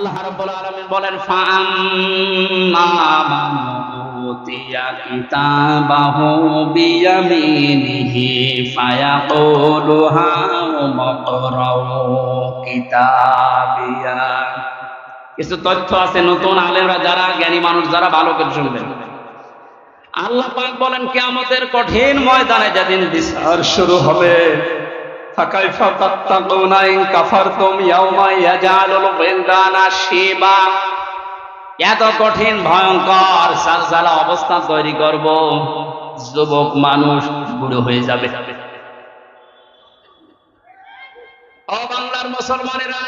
আল্লাহ রাব্বুল আলামিন বলেন উতিয়া কিতাবাহু বিয়ামিনিহি ফায়াকুলু হাউম কিতাবিয়া. কিছু তথ্য আছে, নতুন আলেমরা যারা জ্ঞানী মানুষ, যারা ভালো করে শুনবেন আল্লাহ পাক বলেন, কিয়ামতের কঠিন ময়দানে যেদিন বিচার শুরু হবে এত কঠিন, ভয়ঙ্কর সালসালা অবস্থা তৈরি করব, যুবক মানুষ বুড়ো হয়ে যাবে। বাংলার মুসলমানেরা,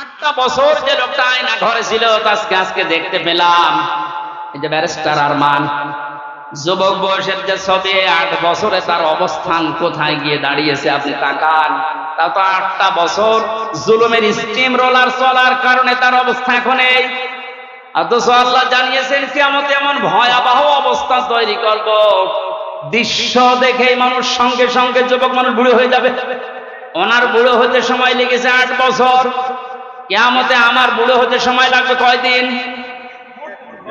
আটটা বছর যে লোকটা আয়না ঘরে ছিল আজকে আজকে দেখতে পেলাম। এই যে ব্যারিস্টার আরমান। যুবক বয়সের যে ছবি, আট বছরে তার অবস্থান কোথায় গিয়ে দাঁড়িয়েছে আপনি তাকান। তা তো আটটা বছর জুলুমের স্টিম রোলার চলার কারণে তার অবস্থা এখন এই। জানিয়েছেন এমন ভয়াবহ অবস্থা তৈরি করব। দৃশ্য দেখেই মানুষ সঙ্গে সঙ্গে যুবক মানুষ বুড়ো হয়ে যাবে। ওনার বুড়ো হতে সময় লেগেছে আট বছর। কেমতে আমার বুড়ো হতে সময় লাগবে কয়দিন?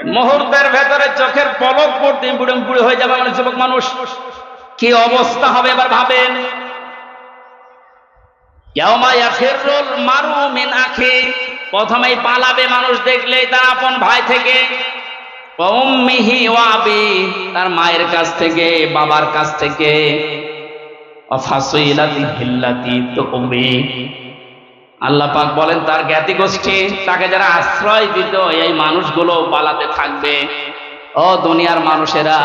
মুহূর্তের ভেতরে চোখের পলক পড়তে বুড়ে বুড়ে হয়ে যাবে মানে যুবক মানুষ। কি অবস্থা হবে এবার ভাবেন? প্রথমেই পালাবে মানুষ দেখলেই তার আপন ভাই থেকে তার মায়ের কাছ থেকে, বাবার কাছ থেকে। হিল্লাতি আল্লাহ পাক বলেন, তার জ্ঞাতি গোষ্ঠী, তাকে যারা আশ্রয় দিত, এই মানুষগুলো পালাতে থাকবে। ও দুনিয়ার মানুষেরা,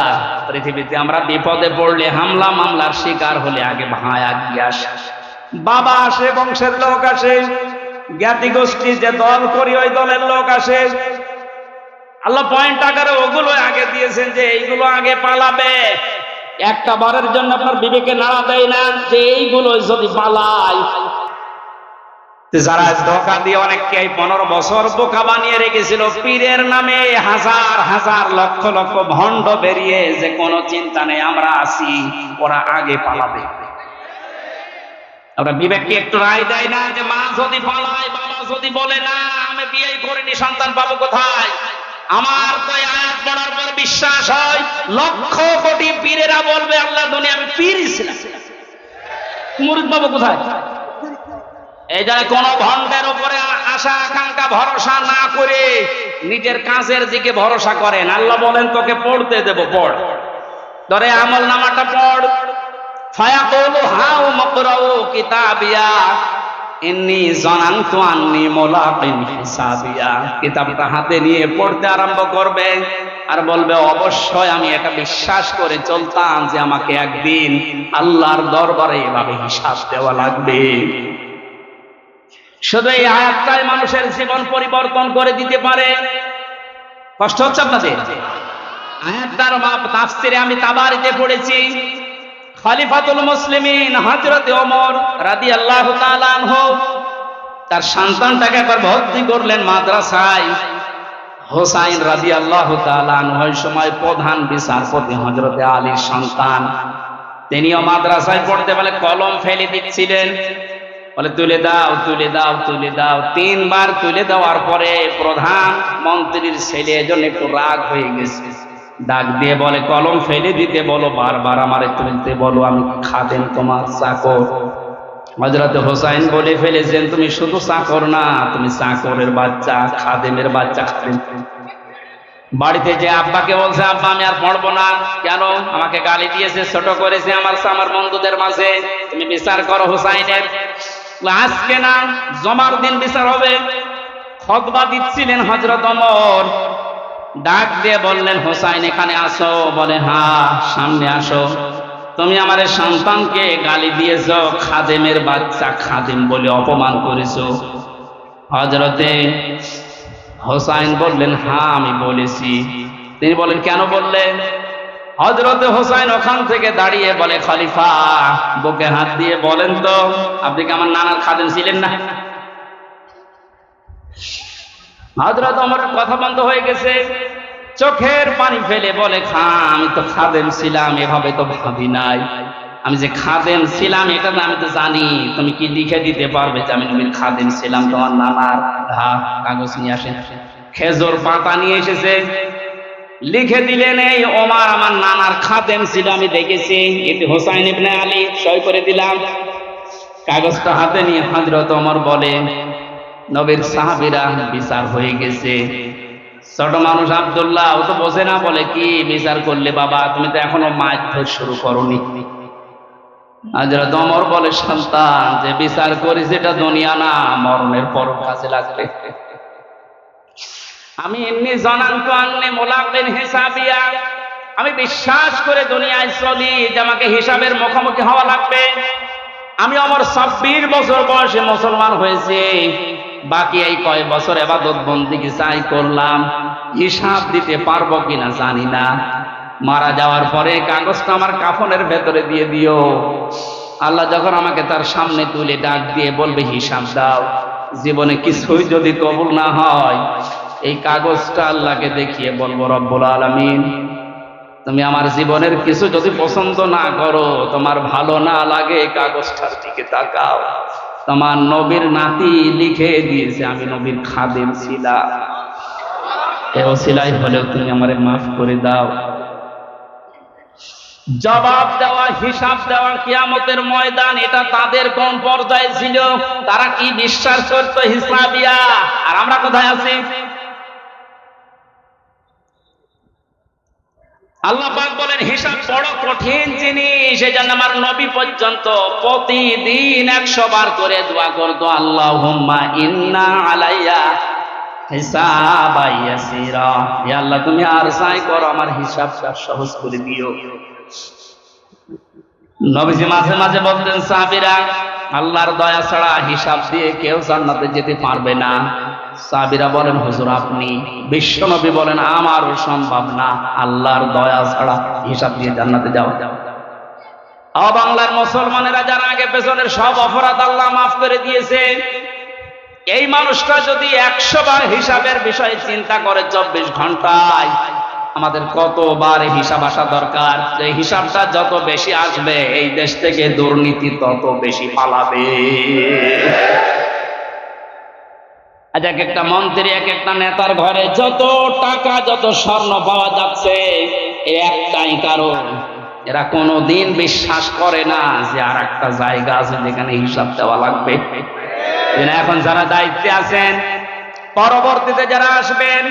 পৃথিবীতে আমরা বিপদে পড়লে, হামলা মামলার শিকার হলে আগে ভাই আগিয়ে আসে। বাবা আসে, বংশের লোক আসে। জ্ঞাতি গোষ্ঠী যে দল করি, ওই দলের লোক আসে। আল্লাহ পয়েন্ট আকারে ওগুলো আগে দিয়েছেন যে এইগুলো আগে পালাবে। একটা বারের জন্য আপনার বিবেকে নাড়া দেয় না যে এইগুলো যদি পালায় যারা ধোকা দিয়ে অনেককে পনেরো বছর বোকা বানিয়ে রেখেছিল, পীরের নামে হাজার হাজার লক্ষ লক্ষ ভণ্ড বেরিয়ে যে কোনো চিন্তা নেই, আমরা আসি ওরা আগে পালাবে। আমরা বিবেককে একটু রায় দেয় না যে, মা যদি পালায়, বাবা যদি বলে, না, আমি বিয়ে করিনি, সন্তান পাবো কোথায়? আমার তো আয়াত পড়ার পর বিশ্বাস হয়, লক্ষ কোটি পীরেরা বলবে, আল্লাহ দুনিয়া আমি পীর ছিলাম মুরিদ পাবো কোথায়? এই কোন ভণ্ডের উপরে আশা, আকাঙ্ক্ষা, ভরসা না করে নিজের কাজের দিকে ভরসা করেন। আল্লাহ বলেন, তোকে পড়তে দেব, পড়। ধরে আমল নামাটা পড়। ফায়াকুলু হাউ মাকরাউ কিতাবিয়া, ইন্নি জানানতু আন্নি মুলাকিন হিসাবিয়া। কিতাবটা হাতে নিয়ে পড়তে আরম্ভ করবে আর বলবে, অবশ্যই আমি এটা বিশ্বাস করে চলতাম যে আমাকে একদিন আল্লাহর দরবারে এভাবে হিসাব দেওয়া লাগবে। শুধু এই আয়াতটাই মানুষের জীবন পরিবর্তন করে দিতে পারে। কষ্ট হচ্ছে আপনাদের? আয়াতটার তাফসিরে আমি তাবারিতে পড়েছি। খলিফাতুল মুসলিমিন হযরত ওমর রাদিয়াল্লাহু তাআলা আনহু তার সন্তানটাকে একবার ভর্তি করলেন মাদ্রাসায়। হোসাইন তাআলা আনহু ওই সময় প্রধান বিচারপতি হযরতে আলীর সন্তান। তিনিও মাদ্রাসায় পড়তে বলে কলম ফেলে দিচ্ছিলেন। বলে, তুলে দাও তুলে দাও তুলে দাও। তিনবার তুলে দেওয়ার পরে প্রধান মন্ত্রীর ছেলে এজন্য একটু রাগ হয়ে গেছে। ডাক দিয়ে বলে, কলম ফেলে দিতে বলো, বারবার আমারে তুলতে বলো, আমি খাদেন তোমার চাকর। হজরত হোসাইন বলে ফেলেছেন, তুমি শুধু চাকর না, তুমি চাকরের বাচ্চা, খাদেমের বাচ্চা, খাদেম। বাড়িতে যে আব্বাকে বলছে, আব্বা, আমি আর পড়ব না। কেন? আমাকে গালি দিয়েছে, ছোট করেছে আমার আমার বন্ধুদের মাঝে। তুমি বিচার করো হোসাইনের। আজকে না জমার দিন বিচার হবে। খতবা দিচ্ছিলেন হজরত অমর ডাক দিয়ে বললেন, হোসাইন, এখানে আসো। বলে, হা, সামনে আসো। তুমি আমার সন্তানকে গালি দিয়েছ, খাদেমের বাচ্চা খাদেম বলে অপমান করেছ। হজরতে হোসাইন বললেন, হা, আমি বলেছি। তিনি বলেন, কেন বললেন হজরতে হোসাইন ওখান থেকে দাঁড়িয়ে বলে, খলিফা, বুকে হাত দিয়ে বলেন তো, আপনি কি আমার নানার খাদেম ছিলেন না? হজরত আমার কথা বন্ধ হয়ে গেছে। চোখের পানি ফেলে বলে, খা, আমি তো খাদেম ছিলাম, এভাবে তো ভাবি নাই। আমি যে খাদেম ছিলাম, এটা আমি তো জানি। তুমি কি লিখে দিতে পারবে যে আমি নবীর খাদেম ছিলাম তোমার নানার? ধা কাগজ নিয়ে আসেন। খেজুর পাতা নিয়ে এসেছে। লিখে দিলেন, এই ওমার আমার নানার খাদেম ছিল, আমি দেখেছি। এতে হোসাইন ইবনে আলী সই করে দিলাম। কাগজটা হাতে নিয়ে হজরত ওমর বলে, নবীর সাহাবীরা বিচার হয়ে গেছে। ছোট মানুষ আব্দুল্লাহ ও তো বোঝে না, বলে, কি বিচার করলে বাবা? তুমি তো এখনও মাছ শুরু করনি। হজরত ওমর বলে, সন্তান, যে বিচার করি সেটা দুনিয়া না, মরণের পর কাছে লাগবে। আমি এমনি জনান্ত আনলে মোলাবেন হিসাবিয়া। আমি বিশ্বাস করে দুনিয়ায় চলি যে আমাকে হিসাবের মুখোমুখি হওয়া লাগবে। আমি আমার ছাব্বিশ বছর বয়সে মুসলমান হয়েছে। বাকি এই কয় বছর এবাদত বন্দিকে চাই করলাম। হিসাব দিতে পারব কিনা জানি না। মারা যাওয়ার পরে কাগজটা আমার কাফনের ভেতরে দিয়ে দিও। আল্লাহ যখন আমাকে তার সামনে তুলে ডাক দিয়ে বলবে, হিসাব দাও। জীবনে কিছুই যদি কবুল না হয় এই কাগজটা আল্লাহকে দেখিয়ে বলব, রব্বুল আলমিন, তুমি আমার জীবনের কিছু যদি পছন্দ না করো, তোমার ভালো না লাগে, এই কাগজটার দিকে তাকাও। তোমার নবীর নাতি লিখে দিয়েছে, আমি নবীর খাদেম ছিলাম। এ ওসিলাই হলেও তুমি আমারে মাফ করে দাও। জবাব দেওয়া, হিসাব দেওয়া কিয়ামতের ময়দান, এটা তাদের কোন পর্যায়ে ছিল? তারা কি বিশ্বাস করতো হিসাবিয়া? আর আমরা কোথায় আছি? আল্লাহ পাক বলেন, হিসাব বড় কঠিন জিনিস এই জন্য আমার নবী পর্যন্ত প্রতিদিন একশো বার করে দোয়া করতো আল্লাহ ইন্না আলাইয়া আল্লাহ, তুমি আর করো, আমার সহজ করে দিও। নবীজি মাঝে মাঝে বলতেন, সাহাবীরা, আল্লাহর দয়া ছাড়া হিসাব দিয়ে কেউ জান্নাতে যেতে পারবে না। সাহাবীরা বলেন, হুজুর, আপনি বিশ্বনবী বলেন, আমারও সম্ভব না। আল্লাহর দয়া ছাড়া হিসাব দিয়ে জান্নাতে যাওয়া। যাও বাংলার মুসলমানেরা যারা আগে পেছনের সব অপরাধ আল্লাহ মাফ করে দিয়েছে, এই মানুষটা যদি একশো বার হিসাবের বিষয়ে চিন্তা করে চব্বিশ ঘন্টায়, আমাদের কতবার হিসাব আসা দরকার? যে হিসাবটা যত বেশি আসবে, এই দেশ থেকে দুর্নীতি তত বেশি পালাবে। আজ এক একটা মন্ত্রী, এক একটা নেতার ঘরে যত টাকা, যত স্বর্ণ পাওয়া যাচ্ছে একটাই কারণ। এরা কোনোদিন বিশ্বাস করে না যে আর একটা জায়গা আছে যেখানে হিসাব দেওয়া লাগবে। এখন যারা দায়িত্বে আছেন, পরবর্তীতে যারা আসবেন,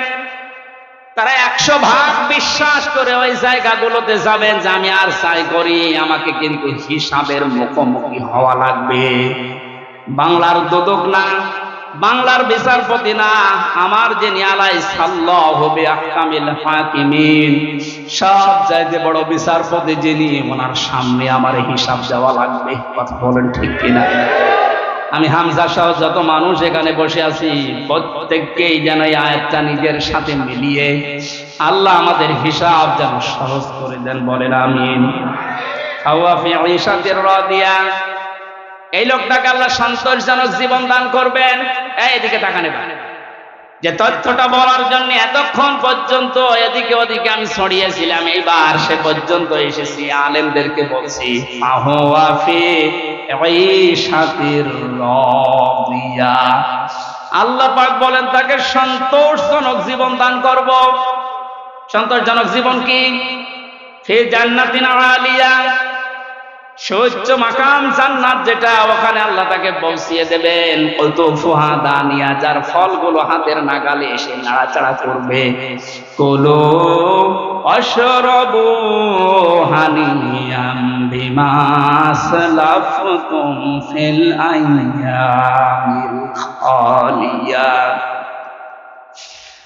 তারা একশো ভাগ বিশ্বাস করে ওই জায়গাগুলোতে যাবেন যে আমি আর চাই করি, আমাকে কিন্তু হিসাবের মুখোমুখি হওয়া লাগবে। বাংলার দোদক না বাংলার বিচারপতি না, আমার যে নিয়ালাই সাল্লাহ হবে আহকামিল হাকিমিন, সব চাইতে বড় বিচারপতি যিনি, ওনার সামনে আমার হিসাব দেওয়া লাগবে। কথা বলেন ঠিক কিনা? আমি হামজা সহ যত মানুষ এখানে বসে আছি, প্রত্যেককেই যেন এই আয়াতটা নিজের সাথে মিলিয়ে আল্লাহ আমাদের হিসাব যেন সহজ করে দেন, বলেন আমিন। এই লোকটাকে আল্লাহ সন্তোষজনক জীবন দান করবেন। এদিকে টাকা নেবেন যে তথ্যটা বলার জন্য এতক্ষণ পর্যন্ত এদিকে ওদিকে আমি ছড়িয়েছিলাম, এইবার সে পর্যন্ত এসেছি, আলেমদেরকে বলছি আল্লাহ পাক বলেন, তাকে সন্তোষজনক জীবন দান করব। সন্তোষজনক জীবন কি? ফে জান্নাতিন আলিয়া। সহ্য মাকাম জান্নাত যেটা, ওখানে আল্লাহ তাকে পৌঁছিয়ে দেবেন। কলতো ফুহা দানিয়া যার ফলগুলো হাতের নাগালে এসে নাড়াচাড়া করবে। কোলো অশরবু হানিয়াম বিমাস লাফতুম ফিল আইয়ামিল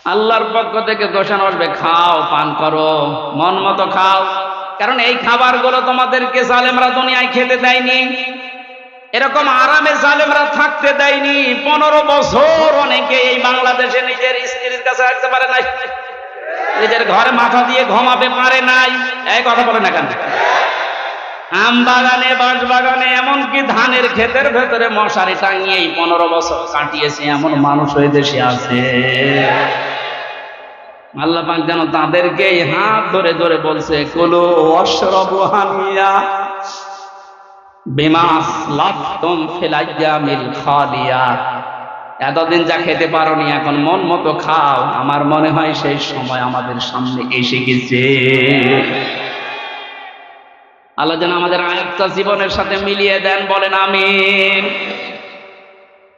আল্লাহর পক্ষ থেকে দোষণ আসবে, খাও, পান করো, মন মতো খাও। কারণ এই খাবারগুলো তোমাদেরকে জালেমরা দুনিয়ায় খেতে দেয়নি। এরকম আরামে জালেমরা থাকতে দেয়নি। পনেরো বছর অনেকে এই বাংলাদেশে নিজের স্ত্রীর কাছে রাখতে পারে নাই। নিজের ঘরে মাথা দিয়ে ঘুমাবে পারে নাই। এই কথা বলে না কেন? আম বাগানে, বাঁশ বাগানে, এমনকি ধানের ক্ষেতের ভেতরে মশারি টাঙিয়ে পনেরো বছর কাটিয়েছে এমন মানুষ ওই দেশে আছে। আল্লাহ পাক যেন তাদেরকে হাত ধরে ধরে বলছে, কলো অশ্রব হানিয়া বিমাস লাতুম ফিলাইয়ামিল খালিয়া। এতদিন যা খেতে পারোনি, এখন মন মতো খাও। আমার মনে হয় সেই সময় আমাদের সামনে এসে গেছে। আল্লাহ যেন আমাদের আয়াতটা জীবনের সাথে মিলিয়ে দেন, বলেন আমিন।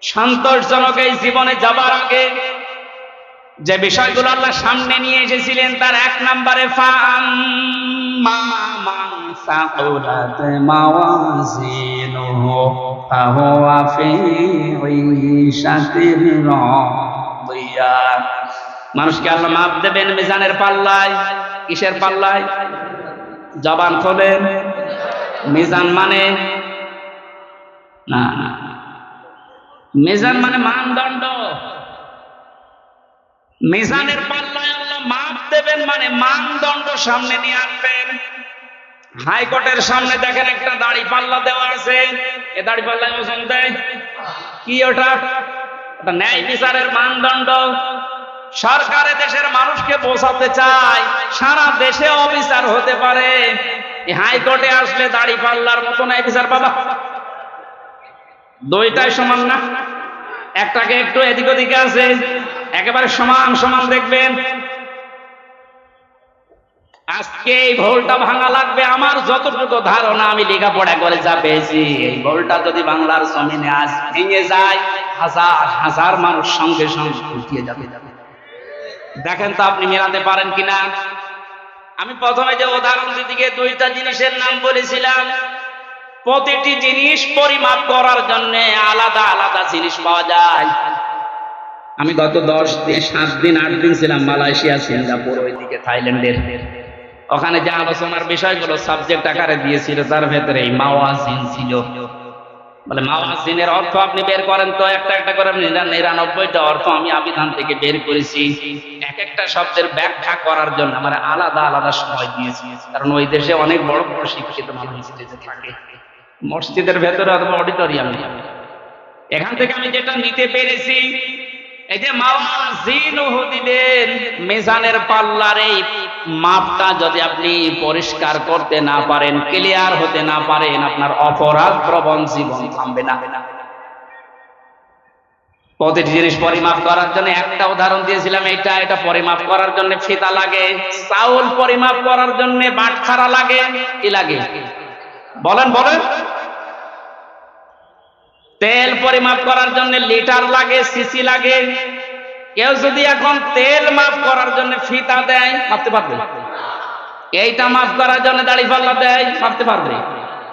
সন্তোষজনক এই জীবনে যাবার আগে যে বিষয়গুলো আল্লাহ সামনে নিয়ে এসেছিলেন, তার এক নম্বরে মানুষকে আল্লাহ মাপ দেবেন মিজানের পাল্লায়, কিসের পাল্লায়? জবান খোলেন। মিজান মানে? না না। মিজান মানে মানদণ্ড। মিজানের পাল্লায় আল্লাহ মাপ দেবেন মানে মানদণ্ড সামনে নিয়ে আনবেন হাইকোর্টের সামনে দেখেন একটা দাড়ি পাল্লা দেওয়া আছে। এ দাড়ি পাল্লায় ওজন দেয় কি ওটা? ওটা ন্যায় বিচারের মানদণ্ড। সরকারে দেশের মানুষকে বোঝাতে চায়, সারা দেশে অবিচার হতে পারে। হাইকোর্টে আসলে দাড়ি পাল্লার মতো ন্যায় বিচার বাবা দুইটাই সমান না? একটাকে একটু এদিক ওদিকে আছে। একেবারে সমান সমান দেখবেন। আজকে এই ভোলটা ভাঙা লাগবে, আমার যতটুকু ধারণা আমি লেখাপড়া করে যা পেয়েছি। এই ভোলটা যদি বাংলার জমিনে আজ ভেঙে যায়, হাজার হাজার মানুষ সঙ্গে সঙ্গে উঠিয়ে যাবে। যাবে দেখেন তো আপনি মেলাতে পারেন কিনা? আমি প্রথমে যে উদাহরণ দিকে দুইটা জিনিসের নাম বলেছিলাম। প্রতিটি জিনিস পরিমাপ করার জন্য আলাদা আলাদা জিনিস পাওয়া যায়। আমি গত দশ দিন, সাত দিন, আট দিন ছিলাম মালয়েশিয়া, সিঙ্গাপুর, ওইদিকে থাইল্যান্ডের। ওখানে যে আলোচনার বিষয়গুলো সাবজেক্ট আকারে দিয়েছিল তার ভেতরে এই মাওয়াজিন ছিল। বলে, মাওয়াজিনের অর্থ আপনি বের করেন তো, একটা একটা করে নিরা- নিরানব্বইটা অর্থ আমি আবিধান থেকে বের করেছি। এক একটা শব্দের ব্যাখ্যা করার জন্য আমার আলাদা আলাদা সময় দিয়েছি। কারণ ওই দেশে অনেক বড় বড় শিক্ষিত মানুষ থাকে। মসজিদের ভেতরে অথবা অডিটোরিয়াম এখান থেকে আমি যেটা নিতে পেরেছি এই যে মাওয়াজিন দিলেন মেজানের পাল্লার এই মাপটা যদি আপনি পরিষ্কার করতে না পারেন ক্লিয়ার হতে না পারেন, আপনার অপরাধ প্রবণ জীবন থামবে না। প্রতিটি জিনিস পরিমাপ করার জন্য একটা উদাহরণ দিয়েছিলাম, এটা এটা পরিমাপ করার জন্য ফিতা লাগে, চাউল পরিমাপ করার জন্য বাটখারা লাগে, কি লাগে? বলেন বলেন। তেল পরিমাপ করার জন্য লিটার লাগে, সিসি লাগে। কেউ যদি এখন তেল মাপ করার জন্য ফিতা দেয়, মাপতে পারবে? এইটা মাপ করার জন্য দাড়ি পাল্লা দেয়, মাপতে পারবে?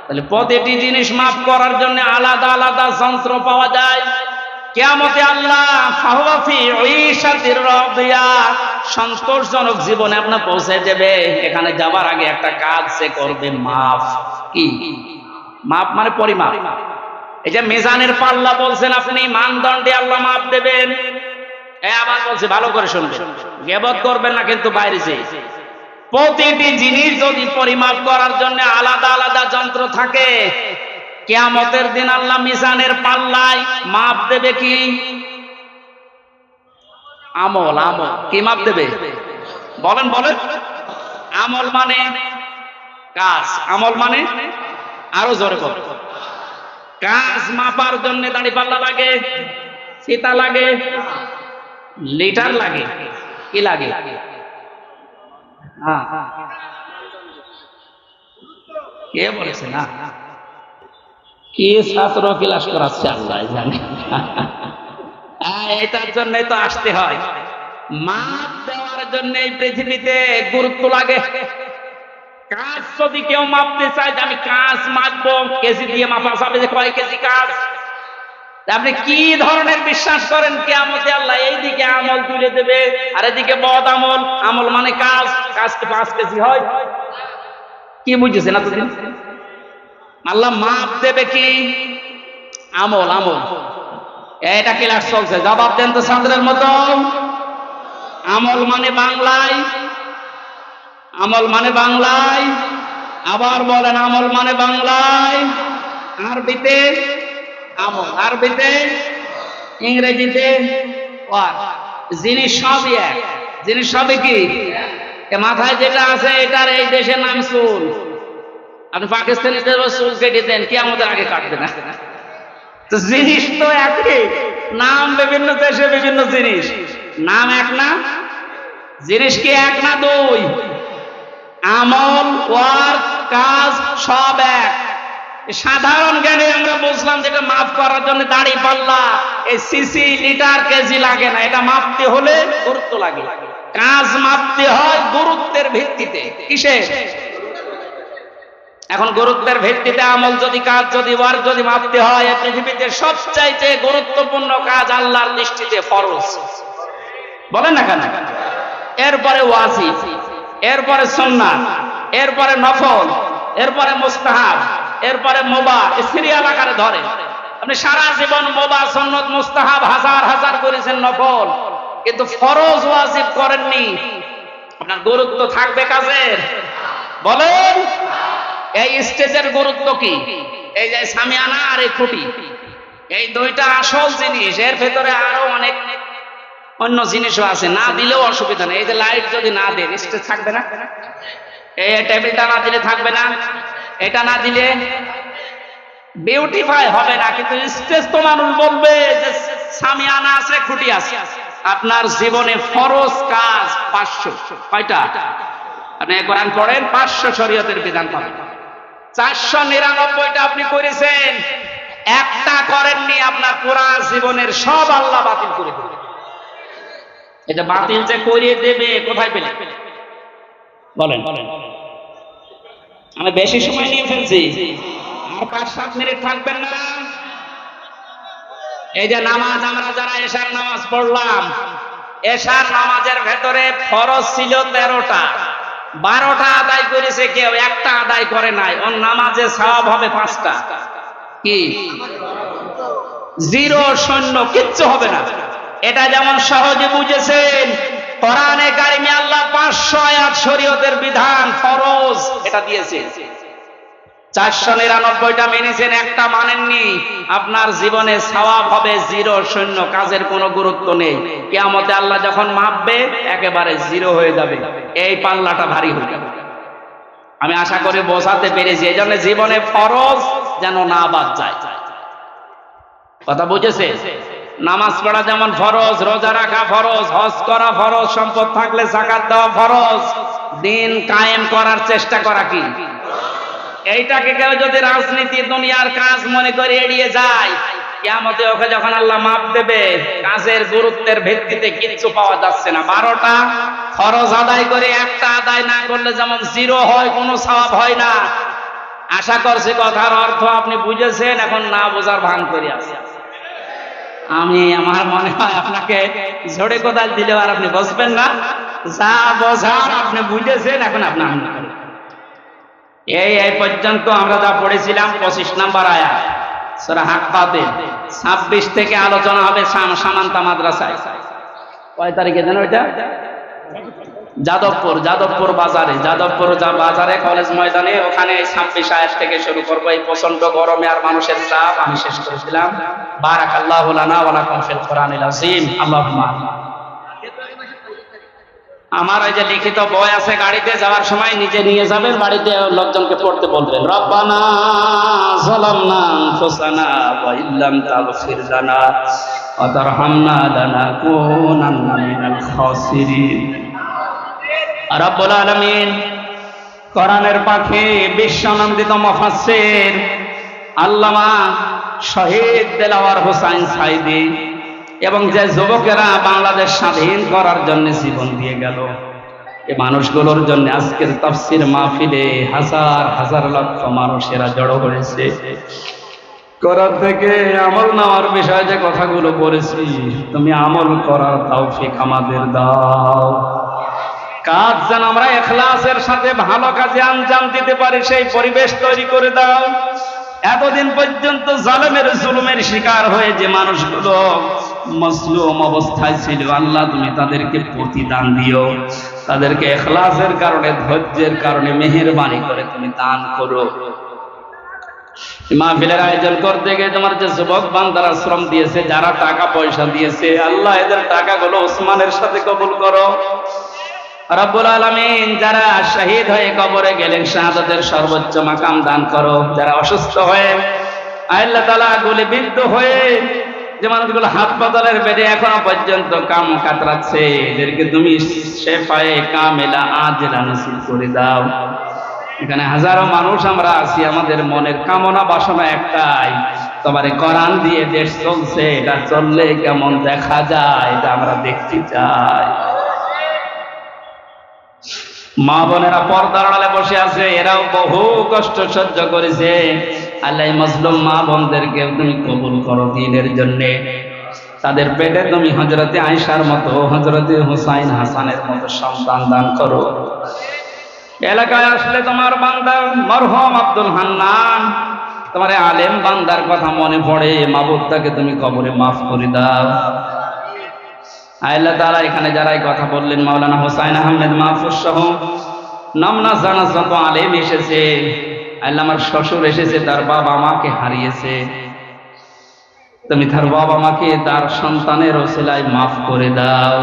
তাহলে প্রতিটি জিনিস মাপ করার জন্য আলাদা আলাদা যন্ত্র পাওয়া যায়। কেয়ামতে আল্লাহ সন্তোষজনক জীবনে আপনার পৌঁছে দেবে। এখানে যাবার আগে একটা কাজ সে করবে, মাপ। কি? মাপ মানে পরিমাপ। এই যে মেজানের পাল্লা বলছেন আপনি, মানদণ্ডে আল্লাহ মাপ দেবেন। আবার বলছে, ভালো করে শুনবেন। গেবত করবেন না, কিন্তু বাইরে যে প্রতিটি জিনিস যদি পরিমাপ করার জন্য আলাদা আলাদা যন্ত্র থাকে, কেয়ামতের দিন আল্লাহ মিজানের পাল্লায় মাপ দেবে কি? আমল আমল। কি মাপ দেবে? বলেন বলেন। আমল মানে কাজ, আমল মানে আরও জোরে বল কাজ মাপার জন্য দাড়ি পাল্লা লাগে সীতা লাগে লিটার লাগে কি লাগে? হ্যাঁ। কে বলেছে না? কি ছাত্র ক্লাস করাচ্ছে আল্লাহ জানে। হ্যাঁ, এটার জন্য তো আসতে হয়। মাপ দেওয়ার জন্য এই পৃথিবীতে গুরুত্ব লাগে। কাজ যদি কেউ মাপতে চায় যে আমি কাজ মাপবো, কেজি দিয়ে মাপা যাবে যে কয় কেজি কাজ। আপনি কি ধরনের বিশ্বাস করেন? কে আমাকে আল্লাহ এইদিকে আমল তুলে দেবে, আর এদিকে বদ আমল। আমল মানে কাজ কাজ কি পাঁচ কেজি হয়। কি বুঝেছেন এতদিন? আল্লাহ মাপ দেবে কি? আমল আমল। এটা ক্লাস চলছে। জবাব দেন তো ছাত্রের মতো। আমল মানে বাংলায় আমল মানে বাংলায়। আবার বলেন আমল মানে বাংলায়। আরবিতে আমল, আরবিতে, ইংরেজিতে জিনিস সবই এক জিনিস সবই কি? মাথায় যেটা আছে, এটার এই দেশের নাম চুল। আপনি পাকিস্তানিদের চুল কেটে দেন কি আমাদের আগে কাটবে না। তো জিনিস তো একই। নাম বিভিন্ন দেশে বিভিন্ন জিনিস। নাম এক না? জিনিস কি এক না দুই? আমল, ওয়ার্ক, কাজ সব এক। সাধারণ জ্ঞানে আমরা বুঝলাম যেটা মাপ করার জন্য দাড়ি পাল্লা। এই সিসি লিটার কেজি লাগে না, এটা মাপতে হলে গুরুত্ব লাগে। কাজ মাপতে হয় গুরুত্বের ভিত্তিতে। কিসে এখন গুরুত্বের ভিত্তিতে আমল যদি, কাজ যদি, ওয়ার্ক যদি মাপতে হয় পৃথিবীতে সবচাইতে গুরুত্বপূর্ণ কাজ আল্লাহর দৃষ্টিতে ফরজ। বলেন না কেন? এরপরে ওয়াজিব। এরপরে সুন্নাত, এরপরে নফল, এরপরে মুস্তাহাব, এরপরে মোবা সিরিয়াল আকারে ধরে। আপনি সারা জীবন মোবা, সন্নত, মুস্তাহাব হাজার হাজার করেছেন নফল, কিন্তু ফরজ ওয়াজিব করেননি। আপনার গুরুত্ব থাকবে কাজের। বলেন, এই স্টেজের গুরুত্ব কি? এই যে সামিয়ানা আর এই খুঁটি, এই দুইটা আসল জিনিস, এর ভেতরে আরও অনেক অন্য জিনিসও আছে, না দিলেও অসুবিধা নেই। এই যে লাইট যদি না দেন স্টেজ থাকবে না। এই টেবিলটা না দিলে থাকবে না। এটা না দিলে বিউটিফাই হবে না, কিন্তু স্টেজ তো মানুষ বলবে যে সামিয়ানা আছে, খুঁটি আছে। আপনার জীবনে ফরজ কাজ পাঁচশো, কয়টা? আপনি কোরআন পড়েন, পাঁচশো শরীয়তের বিধান পাবেন। চারশো নিরানব্বইটা আপনি করেছেন। একটা করেননি, আপনার পুরা জীবনের সব আল্লাহ বাতিল করে দেবে এটা বাতিল যে করিয়ে দেবে, কোথায় পেলে? বলেন। আমি বেশি সময় নিয়ে ফেলছি। আর পাঁচ সাত মিনিট থাকবেন না। এই যে নামাজ, আমরা যারা এশার নামাজ পড়লাম, এশার নামাজের ভেতরে ফরজ ছিল তেরোটা। বারোটা আদায় করেছে কেউ, একটা আদায় করে নাই। ওর নামাজে সওয়াব হবে পাঁচটা। কি? জিরো, শূন্য, কিচ্ছু হবে না। এটা যেমন সহজে বুঝেছেন, কোরআনে কারিমে আল্লাহ পাঁচশো আয়াত শরীয়তের বিধান, ফরজ, এটা দিয়েছে চারশো নিরানব্বইটা মেনেছেন, একটা মানেননি, আপনার জীবনে সওয়াব হবে জিরো শূন্য, কাজের কোনো গুরুত্ব নেই। কেয়ামতে আল্লাহ যখন মাপবে, একেবারে জিরো হয়ে যাবে। এই পাল্লাটা ভারী হয়ে যাবে। আমি আশা করি বোঝাতে পেরেছি, এই জন্য জীবনে ফরজ যেন না বাদ যায়। কথা বুঝেছে নামাজ পড়া যেমন ফরজ, রোজা রাখা ফরজ, হজ করা ফরজ, সম্পদ থাকলে জাকাত দেওয়া ফরজ। দিন কায়েম করার চেষ্টা করা কি? এইটাকে কেউ যদি রাজনীতি, দুনিয়ার কাজ মনে করে এড়িয়ে যায় কেমতে ওকে যখন আল্লাহ মাপ দেবে, কাজের গুরুত্বের ভিত্তিতে কিচ্ছু পাওয়া যাচ্ছে না। বারোটা খরচ আদায় করে একটা আদায় না করলে যেমন জিরো হয়, কোনো সওয়াব হয় না। আশা করছি কথার অর্থ আপনি বুঝেছেন, এখন না বোঝার ভান করে আছে। আমি, আমার মনে হয় আপনাকে ঝড়ে কোদাল দিলে আর আপনি বসবেন না। যা বসার আপনি বুঝেছেন, এখন আপনার করেন। এই এই পর্যন্ত আমরা যা পড়েছিলাম, পঁচিশ নাম্বার আয়া সেটা হাক্কাতে ছাব্বিশ থেকে আলোচনা হবে সাম- সামান্তা মাদ্রাসায়। কয় তারিখে জানো ওইটা? যাদবপুর যাদবপুর বাজারে যাদবপুর বাজারে, কলেজ ময়দানে, ওখানে এই ছাব্বিশ আয়াত থেকে শুরু করব। এই প্রচণ্ড গরমে আর মানুষের চাপ, আমি শেষ করেছিলাম বারাক আল্লাহ কমফিল কোরআনিল আল্লাহুম্মা আমার ওই যে লিখিত বই আছে, গাড়িতে যাওয়ার সময় নিজে নিয়ে যাবেন, বাড়িতে লোকজনকে পড়তে বলবেন, রব্বানা যালামনা আনফুসানা ওয়া ইল্লাম রব্বুল আলামিন কোরআনের পাখি বিশ্বনন্দিত মুফাসসির আল্লামা শহীদ দেলাওয়ার হোসাইন সাইদি এবং যে যুবকেরা বাংলাদেশ স্বাধীন করার জন্য জীবন দিয়ে গেল। এই মানুষগুলোর জন্য আজকের তাফসির মাহফিলে হাজার হাজার লক্ষ মানুষেরা জড়ো হয়েছে। করার থেকে আমল নেওয়ার বিষয়ে যে কথাগুলো বলেছি, তুমি আমল করার তৌফিক আমাদের দাও। কাজ যেন আমরা এখলাসের সাথে ভালো কাজে আঞ্জাম দিতে পারি, সেই পরিবেশ তৈরি করে দাও। এতদিন পর্যন্ত জালেমের জুলুমের শিকার হয়ে যে মানুষগুলো মজলুম অবস্থায় ছিল, আল্লাহ তুমি তাদেরকে প্রতিদান দিও। তাদেরকে এখলাসের কারণে, ধৈর্যের কারণে, মেহেরবানি করে তুমি দান করো। মাহফিলের আয়োজন করতে গিয়ে তোমার যে যুবক বান্দারা শ্রম দিয়েছে, যারা টাকা পয়সা দিয়েছে, আল্লাহ এদের টাকাগুলো ওসমানের সাথে কবুল করো। রব্বুল আলমিন, যারা শহীদ হয়ে কবরে গেলেন, শাহাদাতের সর্বোচ্চ মাকাম দান করো। যারা অসুস্থ হয়ে আল্লাহ তালা গুলিবিদ্ধ হয়ে যে মানুষগুলো হাসপাতালের বেডে এখনও পর্যন্ত কাম কাতরাচ্ছে, এদেরকে তুমি শেফায়ে কামেলা আজরা নসিব করে দাও। এখানে হাজারো মানুষ আমরা আছি, আমাদের মনের কামনা বাসনা একটাই, তোমার কোরআন দিয়ে দেশ চলছে, এটা চললে কেমন দেখা যায়, এটা আমরা দেখতে চাই। মা বোনেরা পর্দার আড়ালে বসে আছে, এরাও বহু কষ্ট সহ্য করেছে। আল্লাহ মজলুম মা বোনদেরকে তুমি কবুল করো দিনের জন্যে। তাদের পেটে তুমি হজরতে আয়সার মতো হজরতে হুসাইন হাসানের মতো সন্তান দান করো। এলাকায় আসলে তোমার বান্দার মরহম আব্দুল হান্নান, তোমার আলেম বান্দার কথা মনে পড়ে মাবুদটাকে তুমি কবরে মাফ করে দাও। আল্লাহ তারা এখানে যারা এই কথা বললেন মাওলানা হোসাইন আহমেদ মাহফুজ সহ নামনা জানা যত আলেম এসেছে আল্লাহ আমার শ্বশুর এসেছে, তার বাবা মাকে হারিয়েছে। তুমি তার বাবা মাকে, তার সন্তানের ওসেলায় মাফ করে দাও।